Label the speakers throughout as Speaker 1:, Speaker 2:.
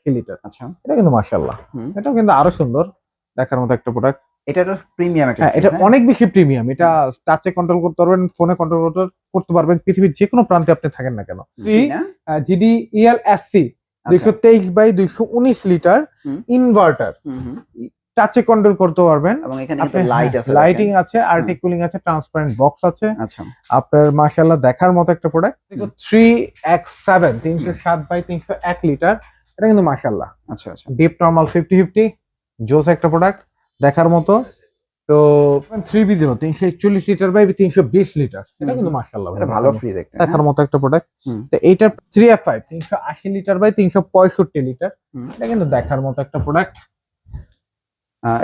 Speaker 1: আশি লিটার
Speaker 2: আচ্ছা।
Speaker 1: এটা কিন্তু মার্শাল্লাহ এটাও কিন্তু আরও সুন্দর দেখার মতো একটা প্রোডাক্ট
Speaker 2: এটা তো প্রিমিয়াম একটা
Speaker 1: হ্যাঁ এটা
Speaker 2: হ্যাঁ?
Speaker 1: অনেক বেশি প্রিমিয়াম এটা টাচে কন্ট্রোল করতে পারবেন ফোনে কন্ট্রোল করতে পারবেন পৃথিবীর যে কোনো প্রান্তে আপনি থাকেন না কেন। GD EL SC. দুইশো তেইশ বাই দুইশো উনিশ লিটার ইনভার্টার। টাচে কন্ট্রোল করতে পারবেন।
Speaker 2: এবং এখানে লাইট আছে
Speaker 1: লাইটিং আছে আর্টিক কুলিং আছে ট্রান্সপারেন্ট বক্স আছে।
Speaker 2: আচ্ছা।
Speaker 1: আপনার মাশাল্লাহ দেখার মতো একটা প্রোডাক্ট
Speaker 2: হুম।
Speaker 1: থ্রি এক্স সেভেন তিনশো সাত বাই তিনশো এক লিটার। এটা কিন্তু মাশাল্লাহ
Speaker 2: আচ্ছা আচ্ছা।
Speaker 1: ডিপ নর্মাল ফিফটি ফিফটি জোস একটা প্রোডাক্ট দেখার মতো। তো থ্রি বি জিরো তিনশো একচল্লিশ লিটার বাই তিনশো বিশ লিটার এটা কিন্তু মাশাল্লাহ
Speaker 2: এটা ভালো ফ্রিজ একটা হ্যাঁ?
Speaker 1: দেখার মতো একটা প্রোডাক্ট তো এইটা থ্রি এফ ফাইভ তিনশো আশি লিটার বাই তিনশো পঁয়ষট্টি লিটার এটা কিন্তু দেখার মতো একটা প্রোডাক্ট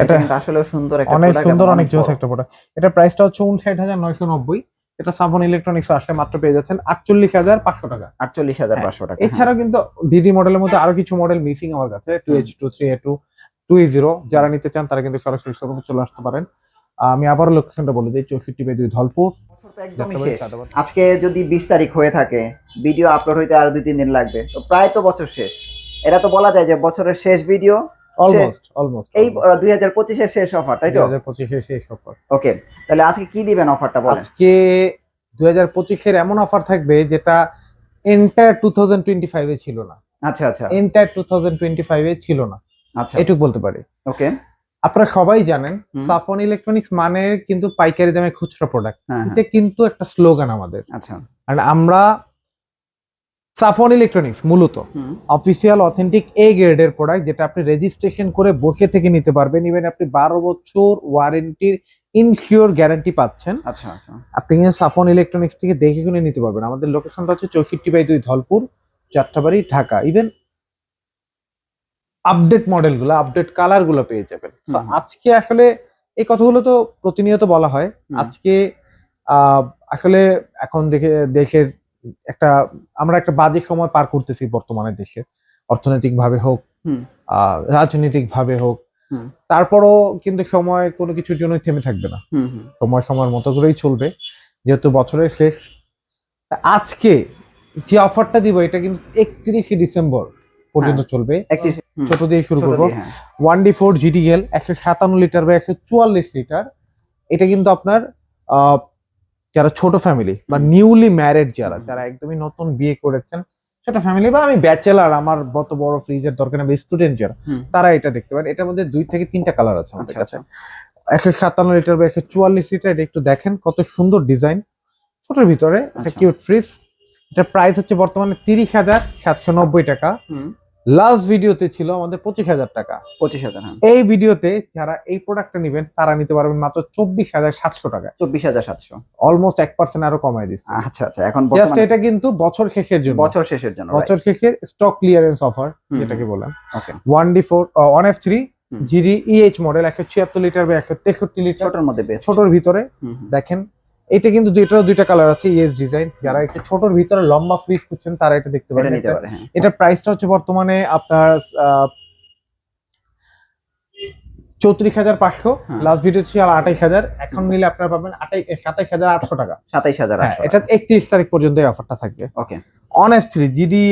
Speaker 2: এটা আসলে সুন্দর একটা
Speaker 1: অনেক সুন্দর অনেক জোস একটা প্রোডাক্ট এটা প্রাইসটা হচ্ছে উনষাট হাজার নয়শো নব্বই। এটা সাফন ইলেকট্রনিক্স আসলে মাত্র পেয়ে যাচ্ছেন আটচল্লিশ হাজার পাঁচশো টাকা।
Speaker 2: আটচল্লিশ হাজার
Speaker 1: হ্যাঁ।
Speaker 2: পাঁচশো টাকা।
Speaker 1: এছাড়াও কিন্তু ডিডি মডেলের মধ্যে আরও কিছু মডেল মিসিং আমার কাছে two H two three two two zero যারা নিতে চান তারা কিন্তু সরাসরি শোরুমে চলে আসতে পারেন। আমি আবারও লোকেশনটা বলে দিই চৌষট্টি বাই দুই ধলপুর।
Speaker 2: একদমই শেষ। আজকে যদি বিশ তারিখ হয়ে থাকে ভিডিও আপলোড হইতে আরও দুই তিন দিন লাগবে। তো প্রায় তো বছর শেষ। এটা তো বলা যায় যে বছরের শেষ ভিডিও
Speaker 1: অলমোস্ট অলমোস্ট
Speaker 2: এই শেষ অফার তাই তো?
Speaker 1: শেষ অফার
Speaker 2: ওকে তাহলে আজকে কি দিবেন অফারটা বলেন?
Speaker 1: আজকে এমন অফার থাকবে যেটা এন্টায়ার ছিল না।
Speaker 2: আচ্ছা আচ্ছা।
Speaker 1: এন্টায়ার টু থাউজেন্ড টোয়েন্টি ফাইভে ছিল না।
Speaker 2: আচ্ছা।
Speaker 1: এটুকু বলতে পারি।
Speaker 2: ওকে
Speaker 1: আপনারা সবাই জানেন সাফন ইলেকট্রনিক্স মানে কিন্তু পাইকারি দামে খুচরা প্রোডাক্ট
Speaker 2: হ্যাঁ হ্যাঁ।
Speaker 1: এটা কিন্তু একটা স্লোগান আমাদের।
Speaker 2: আচ্ছা।
Speaker 1: আর আমরা সাফন ইলেকট্রনিক্স মূলত। অফিসিয়াল অথেন্টিক এ গ্রেডের প্রোডাক্ট যেটা আপনি রেজিস্ট্রেশন করে বসে থেকে নিতে পারবেন। ইভেন আপনি বারো বছর ওয়ারেন্টির ইনশিওর গ্যারান্টি পাচ্ছেন।
Speaker 2: আচ্ছা আচ্ছা।
Speaker 1: আপনি কিন্তু সাফন ইলেকট্রনিক্স থেকে দেখে শুনে নিতে পারবেন। আমাদের লোকেশনটা হচ্ছে চৌষট্টি বাই দুই ধলপুর যাত্রাবাড়ি ঢাকা। ইভেন আপডেট মডেলগুলো আপডেট কালারগুলো পেয়ে যাবেন। আজকে আসলে এই কথাগুলো তো প্রতিনিয়ত বলা হয়। আজকে আহ, আসলে এখন দেখে দেশের একটা আমরা একটা বাজে সময় পার করতেছি বর্তমানে দেশে। অর্থনৈতিক ভাবে হোক। রাজনৈতিক ভাবে হোক। তারপরও কিন্তু সময় কোনো কিছুর জন্য থেমে থাকবে না। সময় সময়ের মতো করেই চলবে যেহেতু বছরের শেষ। আজকে যে অফারটা দিব এটা কিন্তু একত্রিশে ডিসেম্বর পর্যন্ত চলবে। ছোট দিয়ে শুরু করব।
Speaker 2: হ্যাঁ।
Speaker 1: ওয়ান ডি ফোর জিডিএল একশো সাতান্ন লিটার বা একশো চুয়াল্লিশ লিটার। এটা কিন্তু আপনার আহ, যারা ছোট ফ্যামিলি বা নিউলি ম্যারেড যারা যারা একদমই নতুন বিয়ে করেছেন ছোট ফ্যামিলি বা আমি ব্যাচেলার আমার কত বড় ফ্রিজের দরকার নেই স্টুডেন্ট যারা তারা এটা দেখতে পারেন। এটার মধ্যে দুই থেকে তিনটা কালার আছে আমাদের
Speaker 2: আচ্ছা
Speaker 1: কাছে।
Speaker 2: আচ্ছা
Speaker 1: একশো সাতান্ন লিটার বা একশো চুয়াল্লিশ লিটার এটা একটু দেখেন কত সুন্দর ডিজাইন ছোটোর ভিতরে একটা। কিউট ফ্রিজ এটা প্রাইস হচ্ছে বর্তমানে তিরিশ হাজার সাতশো নব্বই টাকা। লাস্ট ভিডিওতে ছিল আমাদের পঁচিশ হাজার টাকা।
Speaker 2: পঁচিশ হাজার হ্যাঁ।
Speaker 1: এই ভিডিওতে যারা এই প্রোডাক্টটা নেবেন তারা নিতে পারবেন মাত্র চব্বিশ হাজার সাতশো টাকা।
Speaker 2: চব্বিশ হাজার সাতশো।
Speaker 1: অলমোস্ট এক পার্সেন্ট আরও কমাই দিচ্ছে।
Speaker 2: আচ্ছা আচ্ছা এখন
Speaker 1: জাস্ট এটা কিন্তু বছর শেষের জন্য।
Speaker 2: বছর শেষের জন্য
Speaker 1: বছর শেষের স্টক ক্লিয়ারেন্স অফার যেটাকে
Speaker 2: okay
Speaker 1: one D four one F three. GD EH model একশো ছিয়াত্তর লিটার বা একশো তেষট্টি লিটার
Speaker 2: ছোটর মধ্যে
Speaker 1: ছোটর ভিতরে দেখেন এটা কিন্তু দুইটা দুইটা কালার আছে ইএস ডিজাইন যারা একটু ছোটর ভিতরে লম্বা ফ্রিজ খুঁজছেন তারা এটা দেখতে পারেন
Speaker 2: নিতে পারে হ্যাঁ।
Speaker 1: এটা প্রাইসটা হচ্ছে বর্তমানে আপনার চৌত্রিশ হাজার পাঁচশো।
Speaker 2: হ্যাঁ।
Speaker 1: লাস্ট ভিডিও ছিল আঠাইশ হাজার। এখন নিলে আপনারা পাবেন আঠাইশ সাতাইশ হাজার আটশো টাকা।
Speaker 2: সাতাইশ হাজার
Speaker 1: হ্যাঁ এটা একত্রিশ তারিখ পর্যন্ত এই অফারটা থাকবে।
Speaker 2: Okay.
Speaker 1: On F three GD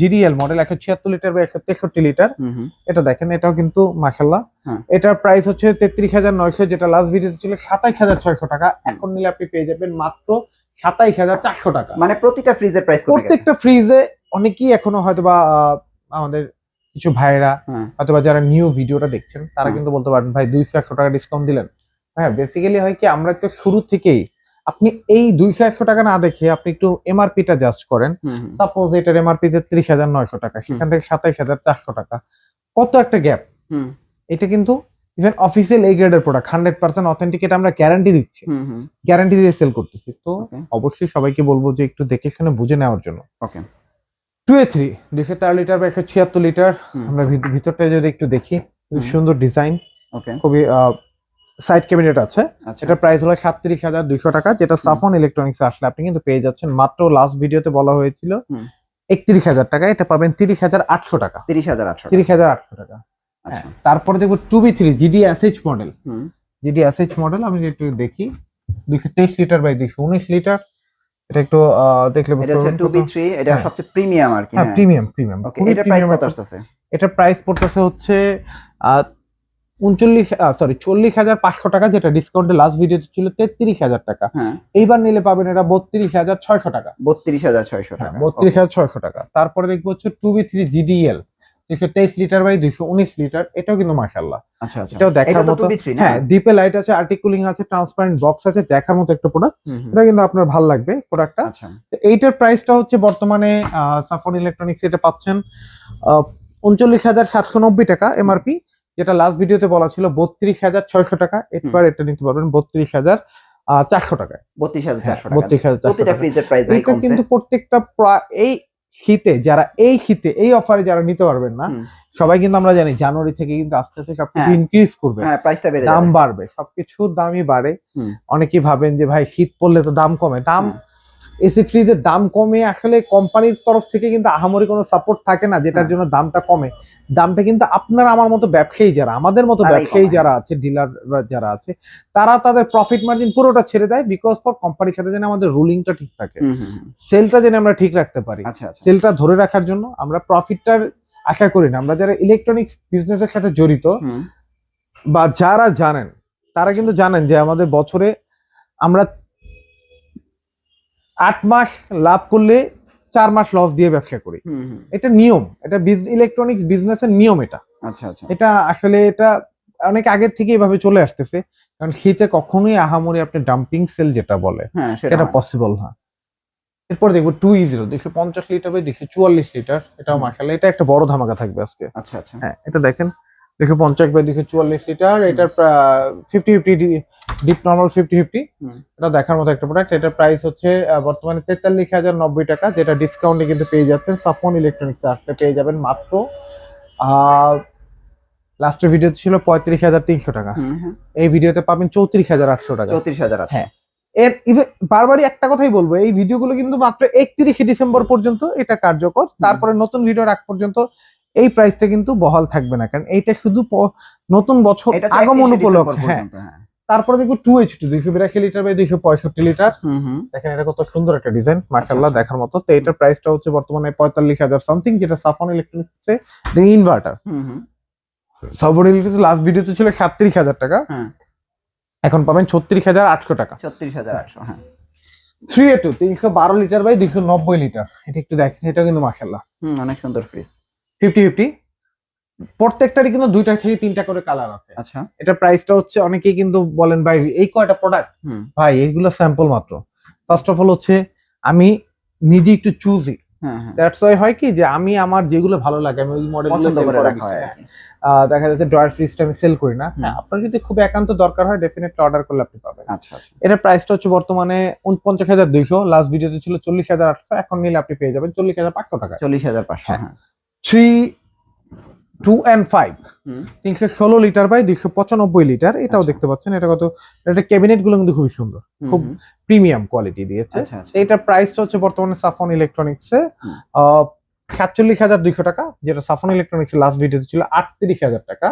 Speaker 1: GDL model একশো ছিয়াত্তর লিটার বা একশো তেষট্টি লিটার এটা দেখেন এটাও কিন্তু মাসাল্লাহ
Speaker 2: হ্যাঁ।
Speaker 1: এটার প্রাইস হচ্ছে তেত্রিশ হাজার নয়শো যেটা লাস্ট ভিডিওতে ছিল সাতাইশ হাজার ছয়শো টাকা। এখন নিলে আপনি পেয়ে যাবেন মাত্র সাতাইশ হাজার চারশো টাকা।
Speaker 2: মানে প্রতিটা ফ্রিজের প্রাইস
Speaker 1: প্রত্যেকটা ফ্রিজে অনেকেই এখনও হয়তো বা আমাদের কিছু ভাইয়েরা
Speaker 2: হ্যাঁ।
Speaker 1: হয়তো বা যারা নিউ ভিডিওটা দেখছেন তারা কিন্তু বলতে পারেন ভাই দুইশো একশো টাকা ডিসকাউন্ট দিলেন। হ্যাঁ বেসিক্যালি হয় কি আমরা তো শুরু থেকেই আপনি এই দুইশো একশো টাকা না দেখে আপনি একটু এমআরপি টা জাস্ট করেন। সাপোজ এটার এমআরপি তে ত্রিশ হাজার নয়শো টাকা সেখান থেকে সাতাইশ হাজার চারশো টাকা। কত একটা গ্যাপ এটা কিন্তু ইভেন অফিসিয়াল এই গ্রেডের প্রোডাক্ট হান্ড্রেড পার্সেন্ট অথেন্টিকেট আমরা গ্যারান্টি দিচ্ছি। গ্যারান্টি দিয়ে সেল করতেছি। তো অবশ্যই সবাইকে বলব যে একটু দেখে শুনে বুঝে নেওয়ার জন্য।
Speaker 2: ওকে
Speaker 1: টু এ থ্রি দুশো তেরো লিটার বা একশো ছিয়াত্তর লিটার আমরা ভিত- ভিতরটা যদি একটু দেখি সুন্দর ডিজাইন খুবই সাইড ক্যাবিনেট আছে। এটা প্রাইস হলো সাতত্রিশ হাজার দুইশো টাকা যেটা সাফন ইলেকট্রনিক্স আসলে আপনি কিন্তু পেয়ে যাচ্ছেন। মাত্র লাস্ট ভিডিওতে বলা হয়েছিল। একত্রিশ হাজার টাকা এটা পাবেন তিরিশ হাজার আটশো টাকা।
Speaker 2: তিরিশ হাজার আটশো
Speaker 1: তিরিশ হাজার আটশো টাকা।
Speaker 2: আচ্ছা।
Speaker 1: হ্যাঁ, তারপরে দেখব two B three GD SH model
Speaker 2: হুম।
Speaker 1: জিডি এসএইচ মডেল আমি একটু দেখি। দুইশো তেইশ লিটার বাই দুইশো উনিশ লিটার এটা একটু দেখলে
Speaker 2: এটা
Speaker 1: বুঝতে পারবেন
Speaker 2: টু বি থ্রি এটা
Speaker 1: হ্যাঁ।
Speaker 2: সবচেয়ে প্রিমিয়াম আর কি
Speaker 1: হ্যাঁ
Speaker 2: হ্যাঁ।
Speaker 1: প্রিমিয়াম প্রিমিয়াম
Speaker 2: ওকে এটা প্রাইস কত আসতেছে?
Speaker 1: এটার প্রাইস পড়তেছে হচ্ছে উনচল্লিশ সরি চল্লিশ হাজার পাঁচশো টাকা যেটা ডিসকাউন্টে লাস্ট ভিডিওতে ছিল তেত্রিশ হাজার টাকা।
Speaker 2: হ্যাঁ।
Speaker 1: এইবার নিলে পাবেন এটা বত্রিশ হাজার ছয়শো টাকা।
Speaker 2: বত্রিশ হাজার ছয়শো
Speaker 1: হ্যাঁ
Speaker 2: টাকা
Speaker 1: বত্রিশ হাজার ছয়শো টাকা। তারপরে দেখব হচ্ছে টু বি থ্রি জিডিএল দুশো তেইশ লিটার বাই দুশো উনিশ লিটার এটাও কিন্তু মাসাল্লাহ
Speaker 2: আচ্ছা আচ্ছা।
Speaker 1: এটাও দেখার মতো। হ্যাঁ ডিপে লাইট আছে আর্টিকুলিং আছে ট্রান্সপারেন্ট বক্স আছে দেখার মতো একটা প্রোডাক্ট। এটা কিন্তু আপনার ভালো লাগবে প্রোডাক্টটা
Speaker 2: আচ্ছা।
Speaker 1: এইটার প্রাইসটা হচ্ছে বর্তমানে সাফন ইলেকট্রনিক্স এটা পাচ্ছেন উনচল্লিশ হাজার সাতশো নব্বই টাকা এমআরপি যেটা লাস্ট ভিডিওতে বলা ছিল বত্রিশ হাজার ছয়শো টাকা। এরপর এটা নিতে পারবেন বত্রিশ হাজার চারশো টাকায়
Speaker 2: বত্রিশ হাজার চারশো
Speaker 1: বত্রিশ হাজার এটা কিন্তু প্রত্যেকটা প্রা- এই শীতে যারা এই শীতে এই অফারে যারা নিতে পারবেন না সবাই কিন্তু আমরা জানি জানুয়ারি থেকে কিন্তু আস্তে আস্তে সবকিছু
Speaker 2: হ্যাঁ।
Speaker 1: ইনক্রিজ করবে।
Speaker 2: হ্যাঁ
Speaker 1: দাম বাড়বে সবকিছুর দামই বাড়ে। অনেকেই ভাবেন যে ভাই শীত পড়লে তো দাম কমে। দাম। এসি ফ্রিজের দাম কমে আসলে কোম্পানির তরফ থেকে কিন্তু আহামরি কোনো সাপোর্ট থাকে না যেটার
Speaker 2: হ্যাঁ।
Speaker 1: জন্য দামটা কমে। দামটা কিন্তু আপনার আমার মতো ব্যবসায়ী যারা আমাদের মতো ব্যবসায়ী যারা আছে ডিলার যারা আছে তারা তাদের প্রফিট মার্জিন পুরোটা ছেড়ে দেয় বিকজ ফর কোম্পানির সাথে যেন আমাদের রুলিংটা ঠিক থাকে। সেলটা যেন আমরা ঠিক রাখতে পারি।
Speaker 2: আচ্ছা আচ্ছা।
Speaker 1: সেলটা ধরে রাখার জন্য আমরা প্রফিটটার আশা করি না। আমরা যারা ইলেকট্রনিক্স বিজনেসের সাথে জড়িত বা যারা জানেন তারা কিন্তু জানেন যে আমাদের বছরে আমরা আট মাস লাভ করলে চার মাস লস দিয়ে ব্যবসা করি। এটা নিয়ম এটা ইলেকট্রনিক্স বিজনেসের নিয়ম এটা।
Speaker 2: আচ্ছা আচ্ছা।
Speaker 1: এটা আসলে এটা অনেক আগের থেকে এভাবে চলে আসতেছে কারণ শীতে কখনোই আহামরি আপনি ডাম্পিং সেল যেটা বলে
Speaker 2: হ্যাঁ সেটা
Speaker 1: এটা পসিবল না। এরপর দেখব টু ই জিরো দুশো পঞ্চাশ লিটার বাই দুশো চুয়াল্লিশ লিটার এটাও। মাসাল্লাহ এটা একটা বড় ধামাকা থাকবে আজকে।
Speaker 2: আচ্ছা আচ্ছা।
Speaker 1: হ্যাঁ এটা দেখেন দুশো পঞ্চাশ বাই দুশো চুয়াল্লিশ লিটার এটার fifty fifty deep normal fifty fifty এটা দেখার মতো একটা প্রোডাক্ট এটার প্রাইস হচ্ছে বর্তমানে তেতাল্লিশ হাজার নব্বই টাকা যেটা ডিসকাউন্টে কিন্তু পেয়ে যাচ্ছেন। সাফন ইলেকট্রনিক্স আসলে পেয়ে যাবেন মাত্র লাস্টের ভিডিও ছিল পঁয়ত্রিশ হাজার তিনশো টাকা। এই ভিডিওতে পাবেন চৌত্রিশ হাজার আটশো টাকা।
Speaker 2: চৌত্রিশ হাজার
Speaker 1: হ্যাঁ। এর বারবারই একটা কথাই বলব এই ভিডিওগুলো কিন্তু মাত্র একত্রিশে ডিসেম্বর পর্যন্ত এটা কার্যকর। তারপরে নতুন ভিডিও আগ পর্যন্ত এই প্রাইসটা কিন্তু বহাল থাকবে না কারণ এইটা শুধু নতুন বছর আগমন
Speaker 2: 31
Speaker 1: উপলক্ষে হ্যাঁ। তারপরে দেখব টু এইচ টু দুইশো বিরাশি লিটার বাই দুইশো পঁয়ষট্টি লিটার। দেখেন এটা কত সুন্দর একটা ডিজাইন মার্শাল্লাহ
Speaker 2: আচ্ছা।
Speaker 1: দেখার মতো। তো এটার প্রাইসটা হচ্ছে বর্তমানে পঁয়তাল্লিশ হাজার সামথিং যেটা সাফন ইলেকট্রনিক্সে inverter
Speaker 2: hmm, hmm.
Speaker 1: Safon electrics last ভিডিওতে ছিল সাতত্রিশ হাজার টাকা।
Speaker 2: হ্যাঁ।
Speaker 1: এখন পাবেন ছত্রিশ হাজার আটশো টাকা।
Speaker 2: ছত্রিশ হাজার আটশো হ্যাঁ।
Speaker 1: থ্রি এ টু তিনশো বারো লিটার বাই দুইশো নব্বই লিটার এটা একটু দেখেন এটা কিন্তু মার্শাল্লাহ
Speaker 2: অনেক সুন্দর ফ্রিজ
Speaker 1: ফিফটি ফিফটি প্রত্যেকটারই কিন্তু দুইটা থেকে তিনটা করে কালার আছে।
Speaker 2: আচ্ছা।
Speaker 1: এটা প্রাইসটা হচ্ছে অনেকেই কিন্তু বলেন ভাই এই কয়টা প্রোডাক্ট ভাই এইগুলো স্যাম্পল মাত্র। ফার্স্ট অফ অল হচ্ছে আমি নিজে একটু চুজি
Speaker 2: হ্যাঁ হ্যাঁ।
Speaker 1: দ্যাটস ওয়াই হয় কি যে আমি আমার যেগুলো ভালো লাগে আমি ওই মডেল
Speaker 2: পছন্দ করে রাখা হয় আর কি।
Speaker 1: দেখা যাচ্ছে ড্রয়ার ফ্রিজটা আমি সেল করি না। হ্যাঁ আপনার যদি খুব একান্ত দরকার হয় ডেফিনেটলি অর্ডার করলে আপনি পাবেন।
Speaker 2: আচ্ছা আচ্ছা।
Speaker 1: এটার প্রাইসটা হচ্ছে বর্তমানে উনপঞ্চাশ হাজার দুইশো। লাস্ট ভিডিওতে ছিল চল্লিশ হাজার আটশো। এখন নিলে আপনি পেয়ে যাবেন চল্লিশ হাজার পাঁচশো টাকা
Speaker 2: চল্লিশ হাজার পাঁচশো
Speaker 1: হ্যাঁ।
Speaker 2: হ্যাঁ।
Speaker 1: থ্রি টু অ্যান্ড ফাইভ তিনশো ষোলো লিটার বাই দুইশো পঁচানব্বই লিটার এটাও
Speaker 2: আচ্ছা।
Speaker 1: দেখতে পাচ্ছেন এটা কত? এটা ক্যাবিনেটগুলো কিন্তু খুবই সুন্দর খুব প্রিমিয়াম কোয়ালিটি দিয়েছে।
Speaker 2: এটা আচ্ছা।
Speaker 1: প্রাইসটা হচ্ছে বর্তমানে সাফন ইলেকট্রনিক্স এ সাতচল্লিশ হাজার দুইশো টাকা যেটা সাফন ইলেকট্রনিক্স লাস্ট ভিডিওতে ছিল আটত্রিশ হাজার টাকা।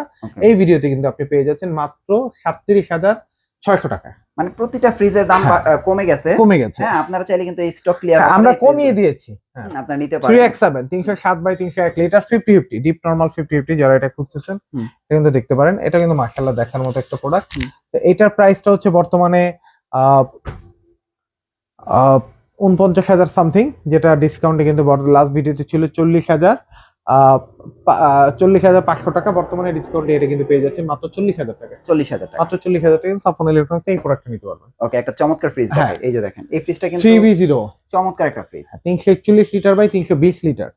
Speaker 1: এই ভিডিওতে কিন্তু আপনি পেয়ে যাচ্ছেন মাত্র সাতত্রিশ হাজার ছয়শো টাকা।
Speaker 2: মানে প্রতিটা ফ্রিজের দাম
Speaker 1: হ্যাঁ।
Speaker 2: কমে গেছে।
Speaker 1: কমে গেছে।
Speaker 2: হ্যাঁ আপনারা চাইলে কিন্তু এই স্টক ক্লিয়ার
Speaker 1: হ্যাঁ, আমরা কমিয়ে দিয়েছি।
Speaker 2: আপনারা নিতে পারেন
Speaker 1: এক্স সেভেন তিনশো সাত বাই তিনশো এক litre fifty fifty deep normal fifty fifty যারা এটা খুঁজতেছেন এটা কিন্তু দেখতে পারেন। এটা কিন্তু মার্শাল্লাহ দেখার মতো একটা প্রোডাক্ট
Speaker 2: হুম।
Speaker 1: এটার প্রাইসটা হচ্ছে বর্তমানে আহ, আহ, উনপঞ্চাশ হাজার সামথিং যেটা ডিসকাউন্টে কিন্তু লাস্ট ভিডিওতে ছিল চল্লিশ হাজার। চল্লিশ হাজার পাঁচশো টাকা বর্তমানে ডিসকাউন্ট এটা কিন্তু পেয়ে যাচ্ছে মাত্র চল্লিশ হাজার টাকা।
Speaker 2: চল্লিশ হাজার টাকা।
Speaker 1: মাত্র চল্লিশ হাজার টাকা সাফন ইলেকট্রনিক্স এই প্রোডাক্ট নিতে পারবেন।
Speaker 2: ওকে একটা চমৎকার ফ্রিজ
Speaker 1: হ্যাঁ।
Speaker 2: এই যে দেখেন এই ফ্রিজটা কিন্তু
Speaker 1: থ্রি বি জিরো
Speaker 2: চমৎকার একটা ফ্রিজ
Speaker 1: তিনশো একচল্লিশ লিটার বাই তিনশো বিশ লিটার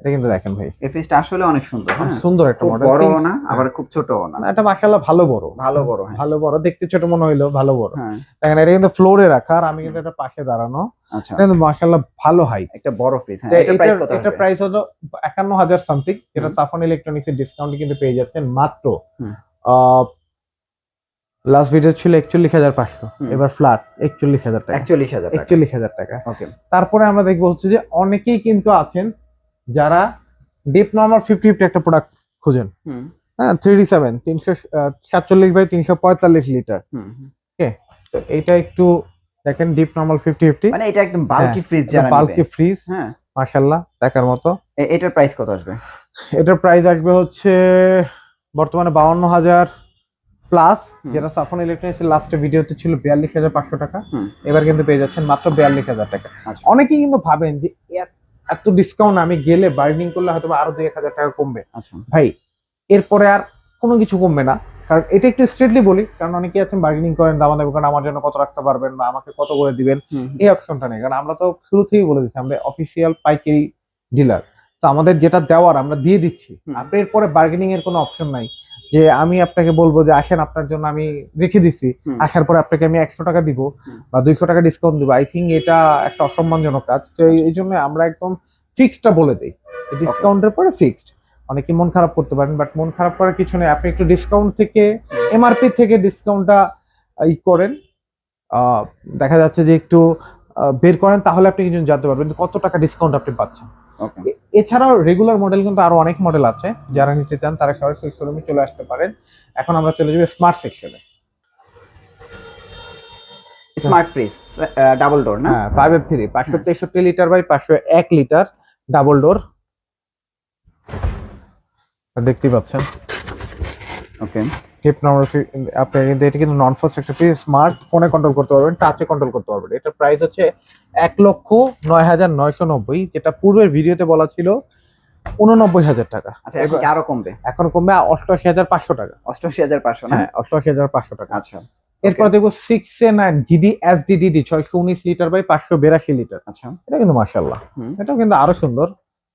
Speaker 1: এটা কিন্তু দেখেন ভাই।
Speaker 2: এই ফ্রিজটা আসলে অনেক সুন্দর হ্যাঁ?
Speaker 1: সুন্দর একটা মডেল
Speaker 2: বড় না আবার খুব ছোট না।
Speaker 1: এটা মাশাআল্লাহ ভালো বড়।
Speaker 2: ভালো বড় হ্যাঁ।
Speaker 1: ভালো বড়। দেখতে ছোট মনে হইল ভালো বড়।
Speaker 2: হ্যাঁ।
Speaker 1: দেখেন এটা কিন্তু ফ্লোরে রাখা আর আমি কিন্তু এটা পাশে দাঁড়ানো।
Speaker 2: আচ্ছা।
Speaker 1: কিন্তু মাশাআল্লাহ ভালো হাইট
Speaker 2: একটা বড় ফ্রিজ হ্যাঁ এটা প্রাইস কত
Speaker 1: এটা প্রাইস হলো একান্ন হাজার সামথিং যেটা সাফন ইলেকট্রনিক্স এর ডিসকাউন্টে কিন্তু পেয়ে যাচ্ছেন মাত্র। লাস্ট ভিডিও ছিল একচল্লিশ হাজার পাঁচশো। এবার ফ্ল্যাট একচল্লিশ হাজার টাকা।
Speaker 2: একচল্লিশ হাজার
Speaker 1: একচল্লিশ হাজার টাকা।
Speaker 2: ওকে
Speaker 1: তারপরে আমরা দেখব হচ্ছে যে অনেকেই কিন্তু আছেন যারা ডিপ নর্মাল ফিফটি ফিফটি একটা প্রোডাক্ট খুঁজেন। হ্যাঁ থ্রি ডি সেভেন তিনশো সাতচল্লিশ বাই তিনশো পঁয়তাল্লিশ লিটার
Speaker 2: হুম হুম।
Speaker 1: তো এইটা একটু দেখেন ডিপ নর্মাল ফিফটি ফিফটি
Speaker 2: মানে এটা একদম বাল্কি ফ্রিজ যারা
Speaker 1: বাল্কি ফ্রিজ
Speaker 2: হ্যাঁ।
Speaker 1: মাশাল্লাহ দেখার মতো।
Speaker 2: এটার প্রাইস কত আসবে?
Speaker 1: এটার প্রাইস আসবে হচ্ছে বর্তমানে বাউন্ন হাজার প্লাস। যেটা সাফন ইলেকট্রনিক্স লাস্টে ভিডিওতে ছিল বিয়াল্লিশ হাজার পাঁচশো টাকা। এবার কিন্তু পেয়ে যাচ্ছেন মাত্র বিয়াল্লিশ হাজার টাকা।
Speaker 2: আচ্ছা।
Speaker 1: অনেকেই কিন্তু ভাবেন যে এত- এত ডিসকাউন্ট আমি গেলে বার্গেনিং করলে হয়তো আরও দুই এক হাজার টাকা কমবে।
Speaker 2: আচ্ছা।
Speaker 1: ভাই এরপরে আর কোনো কিছু কমবে না। কারণ এটা একটু স্ট্রেটলি বলি কারণ অনেকে আছেন বার্গেনিং করেন দামা দেবেন কারণ আমার জন্য কত রাখতে পারবেন বা আমাকে কত করে দিবেন? এই অপশনটা নেই। কারণ আমরা তো শুরু থেকেই বলে দিচ্ছি আমরা অফিসিয়াল পাইকারি ডিলার তো আমাদের যেটা দেওয়ার আমরা দিয়ে দিচ্ছি। আপনি এরপরে বার্গেনিং এর কোনো অপশন নাই। যে আমি আপনাকে বলব যে আসেন আপনার জন্য আমি রেখে দিচ্ছি আসার পরে আপনাকে আমি একশো টাকা দিব বা দুইশো টাকা ডিসকাউন্ট দিব। আই থিঙ্ক এটা একটা অসম্মানজনক কাজ। তো এই- জন্য আমরা একদম ফিক্সডটা বলে দিই। ডিসকাউন্টের পরে ফিক্সড অনেকে মন খারাপ করতে পারেন বাট মন খারাপ করার কিছু নেই। আপনি একটু ডিসকাউন্ট থেকে এমআরপি থেকে ডিসকাউন্টটা ই করেন। দেখা যাচ্ছে যে একটু বের করেন তাহলে আপনি কিছু জানতে পারবেন কত টাকা ডিসকাউন্ট আপনি পাচ্ছেন। এছাড়াও রেগুলার মডেল কিন্তু আরও অনেক মডেল আছে। যারা নিতে চান তারা সরাসরি শোরুমে চলে আসতে পারেন। এখন আমরা চলে যাব স্মার্ট সেকশনে
Speaker 2: স্মার্ট ফ্রিজ ডাবল ডোর না?
Speaker 1: হ্যাঁ ফাইভ এফ থ্রি পাঁচশো তেষট্টি লিটার বাই পাঁচশো এক লিটার ডাবল ডোর দেখতে পাচ্ছেন?
Speaker 2: ওকে
Speaker 1: হিপ আপনি কিন্তু এটা কিন্তু নন ফাস্ট একটা ফ্রিজ স্মার্ট ফোনে কন্ট্রোল করতে পারবেন টাচে কন্ট্রোল করতে পারবেন। এটার প্রাইস হচ্ছে এক লক্ষ নয় হাজার নয়শো নব্বই যেটা পূর্বের ভিডিওতে বলা ছিল উননব্বই হাজার টাকা।
Speaker 2: আচ্ছা এখন আরও কমবে?
Speaker 1: এখন কমবে অষ্টআশি হাজার পাঁচশো টাকা।
Speaker 2: অষ্টআশি হাজার পাঁচশো
Speaker 1: হ্যাঁ অষ্টআশি হাজার পাঁচশো টাকা।
Speaker 2: আচ্ছা।
Speaker 1: এরপর দেখব six A nine GD S ছয়শো উনিশ লিটার বাই পাঁচশো বিরাশি লিটার।
Speaker 2: আচ্ছা।
Speaker 1: এটা কিন্তু মার্শাল্লাহ এটাও কিন্তু আরও সুন্দর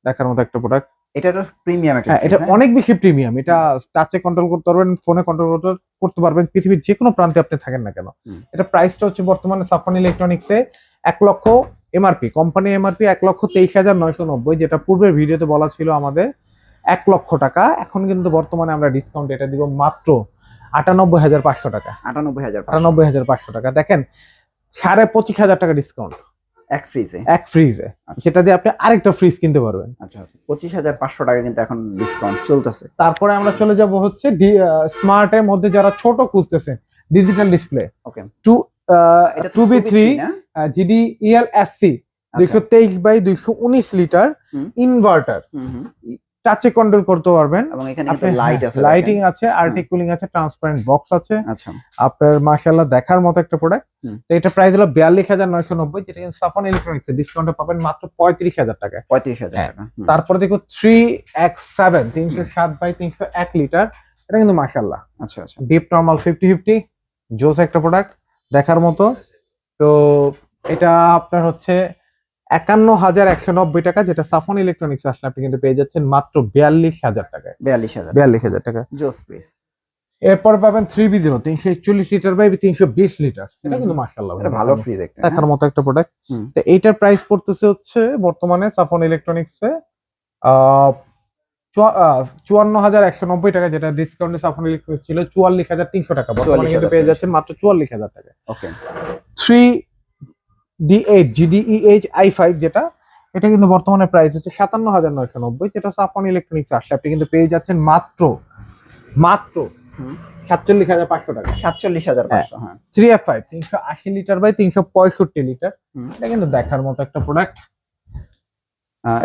Speaker 1: দেখার মতো একটা প্রোডাক্ট
Speaker 2: এটা তো প্রিমিয়াম একটা
Speaker 1: এটা
Speaker 2: হ্যাঁ?
Speaker 1: অনেক বেশি প্রিমিয়াম এটা টাচে কন্ট্রোল করতে পারবেন ফোনে কন্ট্রোল করতে পারবেন পৃথিবীর যে কোনো প্রান্তে আপনি থাকেন না কেন। এটা প্রাইসটা হচ্ছে বর্তমানে সাফন ইলেকট্রনিক্সে এক লক্ষ এমআরপি কোম্পানি এমআরপি এক লক্ষ তেইশ হাজার নয়শো নব্বই যেটা পূর্বের ভিডিওতে বলা ছিল আমাদের এক লক্ষ টাকা। এখন কিন্তু বর্তমানে আমরা ডিসকাউন্ট এটা দিব মাত্র আটানব্বই হাজার পাঁচশো টাকা।
Speaker 2: আটানব্বই হাজার
Speaker 1: আটানব্বই হাজার পাঁচশো টাকা। দেখেন সাড়ে পঁচিশ হাজার টাকা ডিসকাউন্ট
Speaker 2: এক ফ্রিজে
Speaker 1: এক ফ্রিজে
Speaker 2: আচ্ছা।
Speaker 1: সেটা দিয়ে আপনি আরেকটা ফ্রিজ কিনতে পারবেন।
Speaker 2: আচ্ছা আচ্ছা। পঁচিশ হাজার পাঁচশো টাকা কিন্তু এখন ডিসকাউন্ট চলতেছে।
Speaker 1: তারপরে আমরা চলে যাব হচ্ছে স্মার্ট এর মধ্যে যারা ছোট খুঁজতেছেন digital display
Speaker 2: okay
Speaker 1: two two B three GD EL S C. দুইশো তেইশ বাই দুইশো উনিশ লিটার ইনভার্টার। টাচে কন্ট্রোল করতে পারবেন।
Speaker 2: এবং এখানে লাইট আছে
Speaker 1: লাইটিং আছে আর্টিক কুলিং আছে ট্রান্সপারেন্ট বক্স আছে।
Speaker 2: আচ্ছা।
Speaker 1: আপনার মাশাল্লাহ দেখার মতো একটা প্রোডাক্ট
Speaker 2: হুম।
Speaker 1: এটা প্রাইস হলো বিয়াল্লিশ হাজার নয়শো নব্বই যেটা কিন্তু সাফন ইলেকট্রনিক্স ডিসকাউন্টে পাবেন মাত্র পঁয়ত্রিশ হাজার টাকায়।
Speaker 2: পঁয়ত্রিশ হাজার
Speaker 1: হ্যাঁ।
Speaker 2: টাকা
Speaker 1: তারপরে দেখো থ্রি এক্স সেভেন তিনশো সাত বাই তিনশো এক লিটার এটা কিন্তু মাশাল্লাহ
Speaker 2: আচ্ছা আচ্ছা।
Speaker 1: ডিপ নর্মাল ফিফটি ফিফটি জোস একটা প্রোডাক্ট দেখার মতো। তো এটা আপনার হচ্ছে একান্ন হাজার একশো নব্বই টাকা যেটা সাফন ইলেকট্রনিক্স আসলে আপনি কিন্তু পেয়ে যাচ্ছেন মাত্র বিয়াল্লিশ হাজার টাকায়।
Speaker 2: বিয়াল্লিশ হাজার।
Speaker 1: বিয়াল্লিশ হাজার টাকা।
Speaker 2: জোস
Speaker 1: এরপর পাবেন থ্রি বি জিরো তিনশো একচল্লিশ লিটার বাই তিনশো বিশ লিটার এটা কিন্তু মার্শাল্লাহ
Speaker 2: ভালো ফ্রিজ একটা
Speaker 1: দেখার মতো একটা প্রোডাক্ট তো এইটার প্রাইস পড়তেছে হচ্ছে বর্তমানে সাফন ইলেকট্রনিক্সে চুয়ান্ন হাজার একশো নব্বই টাকা যেটা ডিসকাউন্টে সাফন ইলেকট্রনিক্স ছিল চুয়াল্লিশ হাজার তিনশো টাকা। বর্তমানে কিন্তু পেয়ে যাচ্ছেন মাত্র চুয়াল্লিশ হাজার টাকা
Speaker 2: okay
Speaker 1: three D eight GDEH I five যেটা এটা কিন্তু বর্তমানে প্রাইস হচ্ছে সাতান্ন হাজার নয়শো নব্বই যেটা সাফন ইলেকট্রনিক্স আসলে আপনি কিন্তু পেয়ে যাচ্ছেন মাত্র মাত্র। সাতচল্লিশ হাজার পাঁচশো টাকা।
Speaker 2: সাতচল্লিশ হাজার পাঁচশো হ্যাঁ।
Speaker 1: থ্রি এফ ফাইভ তিনশো আশি লিটার বাই তিনশো পঁয়ষট্টি লিটার। এটা কিন্তু দেখার মতো একটা প্রোডাক্ট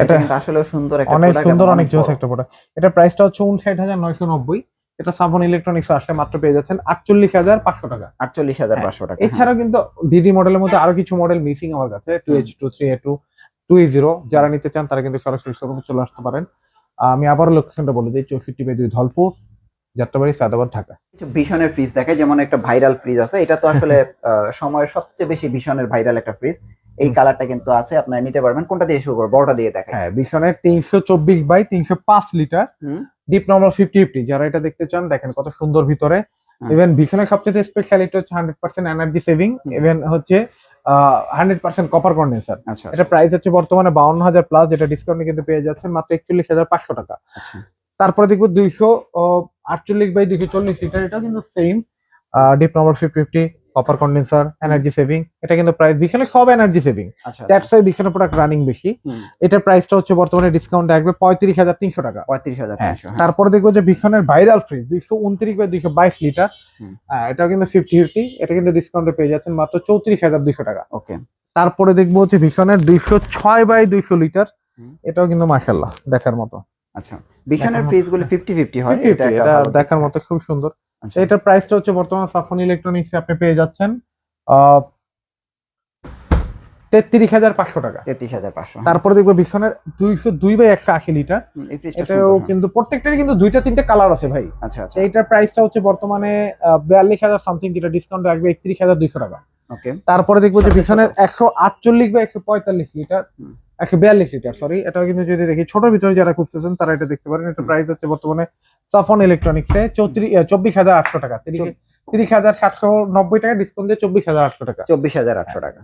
Speaker 2: এটা
Speaker 1: এটা
Speaker 2: আসলে সুন্দর
Speaker 1: অনেক সুন্দর অনেক জোস একটা প্রোডাক্ট এটা প্রাইসটা হচ্ছে উনষাট হাজার নয়শো নব্বই। এটা সাবন ইলেকট্রনিক্স আসলে মাত্র পেয়ে যাচ্ছেন আটচল্লিশ হাজার পাঁচশো টাকা।
Speaker 2: আটচল্লিশ হাজার
Speaker 1: হ্যাঁ,
Speaker 2: পাঁচশো টাকা।
Speaker 1: এছাড়াও কিন্তু ডিডি মডেলের মধ্যে আরও কিছু মডেল মিসিং আমার কাছে two H two three two two zero যারা নিতে চান তারা কিন্তু সরাসরি শোরুমে চলে আসতে পারেন। আমি আবারও লোকেশনটা বলে দিই চৌষট্টি বাই দুই ধলপুর যাত্রাবাড়ি সাদাবাদ ঢাকা।
Speaker 2: কিছু ভীষণের ফ্রিজ দেখে যেমন একটা ভাইরাল ফ্রিজ আছে। এটা তো আসলে আহ, সময়ের সবচেয়ে বেশি ভীষণের ভাইরাল একটা ফ্রিজ এই কালারটা কিন্তু আছে আপনারা নিতে পারবেন। কোনটা দিয়ে শুরু করব? বড়টা দিয়ে দেখেন
Speaker 1: হ্যাঁ বিশনের তিনশো চব্বিশ বাই তিনশো পাঁচ litre. Deep normal fifty fifty যারা এটা দেখতে চান দেখেন কত সুন্দর ভিতরে। ইভেন ভীষণের সবচেয়ে স্পেশালিটি হচ্ছে hundred percent energy saving even হচ্ছে হান্ড্রেড পার্সেন্ট কপার কন্ডেন্সার এটা প্রাইস হচ্ছে বর্তমানে বাউন্ন হাজার প্লাস যেটা ডিসকাউন্টে কিন্তু পেয়ে যাচ্ছেন মাত্র একচল্লিশ হাজার পাঁচশো টাকা।
Speaker 2: আচ্ছা।
Speaker 1: তারপরে দেখব দুইশো আটচল্লিশ বাই দুইশো চল্লিশ লিটার এটাও কিন্তু same deep normal fifty fifty copper condenser energy saving এটা কিন্তু প্রাইস ভীষণে সব এনার্জি সেভিং দ্যাটস ওয়াই ভীষণের প্রোডাক্ট রানিং বেশি। এটার প্রাইসটা হচ্ছে বর্তমানে ডিসকাউন্ট আসবে পঁয়ত্রিশ হাজার তিনশো টাকা।
Speaker 2: পঁয়ত্রিশ হাজার
Speaker 1: হ্যাঁ। তারপরে দেখব যে ভীষণের ভাইরাল ফ্রিজ দুইশো উনত্রিশ বাই দুইশো বাইশ লিটার। হ্যাঁ, এটাও কিন্তু ফিফটি ফিফটি এটা কিন্তু ডিসকাউন্টে পেয়ে যাচ্ছেন মাত্র চৌত্রিশ হাজার দুইশো টাকা।
Speaker 2: ওকে।
Speaker 1: তারপরে দেখব হচ্ছে ভীষণের দুইশো ছয় বাই দুইশো লিটার। এটাও কিন্তু মাসাল্লাহ দেখার মতো।
Speaker 2: আচ্ছা। বিশনের
Speaker 1: দেখার
Speaker 2: ফ্রিজগুলো ফিফটি ফিফটি হয় এটা
Speaker 1: এটা দেখার মতো খুব সুন্দর।
Speaker 2: আচ্ছা।
Speaker 1: এটার প্রাইসটা হচ্ছে বর্তমানে সাফন ইলেকট্রনিক্স আপনি পেয়ে যাচ্ছেন তেত্রিশ হাজার পাঁচশো টাকা।
Speaker 2: তেত্রিশ হাজার পাঁচশো।
Speaker 1: তারপরে দেখব বিশনের দুইশো দুই বাই একশো আশি লিটার। এটাও। কিন্তু প্রত্যেকটারই কিন্তু দুইটা তিনটা কালার আছে ভাই।
Speaker 2: আচ্ছা আচ্ছা।
Speaker 1: এইটার প্রাইসটা হচ্ছে বর্তমানে বিয়াল্লিশ হাজার সামথিং যেটা ডিসকাউন্ট রাখবে একত্রিশ হাজার দুইশো টাকা।
Speaker 2: ওকে।
Speaker 1: তারপরে দেখব যে বিশনের। একশো আটচল্লিশ বা একশো পঁয়তাল্লিশ লিটার একশো বিয়াল্লিশ লিটার সরি এটাও কিন্তু যদি দেখি ছোট ভিতরে যারা খুঁজতেছেন তারা এটা দেখতে পারেন। এটা প্রাইস হচ্ছে বর্তমানে সাফন ইলেকট্রনিক্সে চৌত্রিশ চব্বিশ হাজার আটশো টাকা। তিরিশ তিরিশ হাজার সাতশো নব্বই টাকা ডিসকাউন্ট দিয়ে চব্বিশ হাজার আটশো টাকা।
Speaker 2: চব্বিশ হাজার আটশো টাকা।